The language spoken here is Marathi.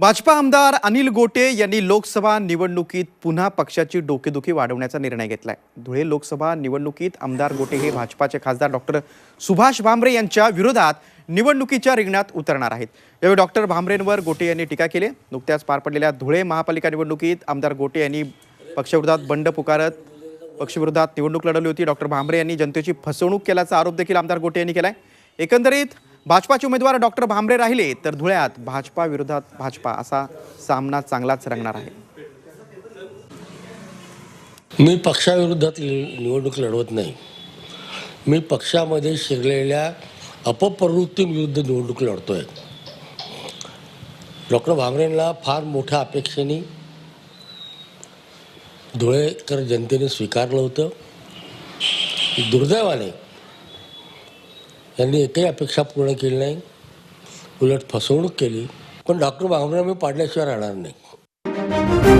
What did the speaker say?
भाजपा आमदार अनिल गोटे यांनी लोकसभा निवडणुकीत पुन्हा पक्षाची डोकेदुखी वाढवण्याचा निर्णय घेतला आहे धुळे लोकसभा निवडणुकीत आमदार गोटे हे भाजपाचे खासदार डॉक्टर सुभाष भामरे यांच्या विरोधात निवडणुकीच्या रिंगणात उतरणार आहेत. यावेळी डॉक्टर भामरेंवर गोटे यांनी टीका केली. नुकत्याच पार पडलेल्या धुळे महापालिका निवडणुकीत आमदार गोटे यांनी पक्षविरोधात बंड पुकारत पक्षविरोधात निवडणूक लढवली होती. डॉक्टर भामरे यांनी जनतेची फसवणूक केल्याचा आरोप देखील आमदार गोटे यांनी केला आहे एकंदरीत भाजपाचे उमेदवार डॉक्टर भांबरे राहिले तर धुळ्यात भाजपा विरोधात भाजपा असा सामना चांगलाच रंगणार आहे. मी पक्षाविरोधात निवडणूक लढवत नाही. मी पक्षामध्ये शिरलेल्या अपप्रवृत्तींविरुद्ध निवडणूक लढतोय. डॉक्टर भांबरेंना फार मोठ्या अपेक्षेने धुळेकर जनतेने स्वीकारलं होतं. दुर्दैवाने यांनी एकही अपेक्षा पूर्ण केली नाही. उलट फसवणूक केली. पण डॉक्टर बाबाराव मी पाडल्याशिवाय राहणार नाही.